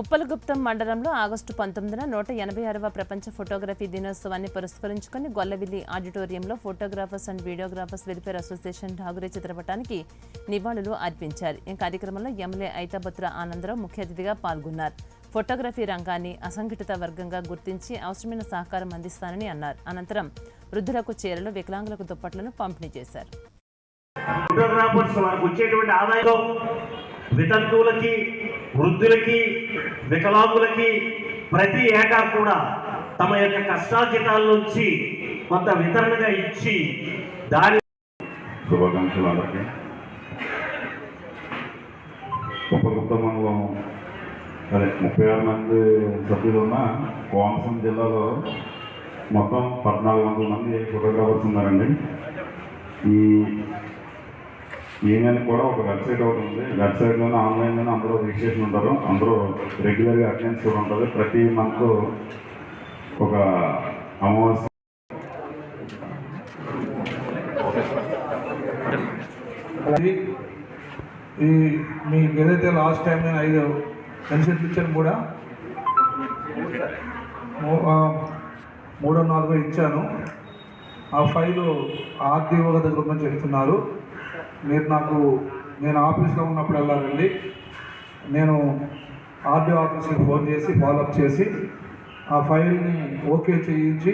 ఉప్పలగుప్తం మండలంలో ఆగస్టు పంతొమ్మిదిన నూట ఎనభై ఆరవ ప్రపంచ ఫోటోగ్రఫీ దినోత్సవాన్ని పురస్కరించుకుని గొల్లవిల్లి ఆడిటోరియంలో photographers and videographers welfare association Tagore చిత్రపటానికి నివాళులు అర్పించారు. ఈ కార్యక్రమంలో ఎమ్మెల్యే ఐతాబత్ర ఆనందరావు ముఖ్య అతిథిగా పాల్గొన్నారు. ఫోటోగ్రఫీ రంగాన్ని అసంఘటిత వర్గంగా గుర్తించి అవసరమైన సహకారం అందిస్తానని అన్నారు. అనంతరం వృద్ధులకు చీరలు వికలాంగులకు దుప్పట్లను పంపిణీ చేశారు. ఫోటోగ్రాఫర్స్ వారికి వచ్చేటువంటి ఆదాయం వితంతువులకి వృద్ధులకి వికలాంగులకి ప్రతి ఏటా కూడా తమ యొక్క కష్టార్జితాల నుంచి కొంత వితరణగా ఇచ్చి దాని శుభాకాంక్షలు అందరికీ. ఉపగుప్త మండలం అదే ముప్పై ఆరు మంది సభ్యులు ఉన్న కోనసీమ జిల్లాలో మొత్తం పద్నాలుగు వందల మంది ఫోటోగ్రాఫర్స్ ఉన్నారండి. ఈ ఈమెయిల్ కూడా ఒక వెబ్సైట్ ఒకటి ఉంది. వెబ్సైట్లోనే ఆన్లైన్లోనే అందరూ రిజిస్ట్రేషన్ ఉంటారు. అందరూ రెగ్యులర్గా అటెండెన్స్ కూడా ఉంటుంది. ప్రతి మంత్ ఒక అమావాస్య అది ఈ మీకు ఏదైతే లాస్ట్ టైం నేను ఐదు కన్సెంట్ ఇచ్చాను కూడా మూడో నాలుగో ఇచ్చాను. ఆ ఫైలు ఆర్డీఓ దగ్గర ఉందని చెప్తున్నారు. మీరు నాకు నేను ఆఫీస్లో ఉన్నప్పుడు వెళ్ళాలండి. నేను ఆర్డీఓ ఆఫీస్కి ఫోన్ చేసి ఫాలోఅప్ చేసి ఆ ఫైల్ని ఓకే చేయించి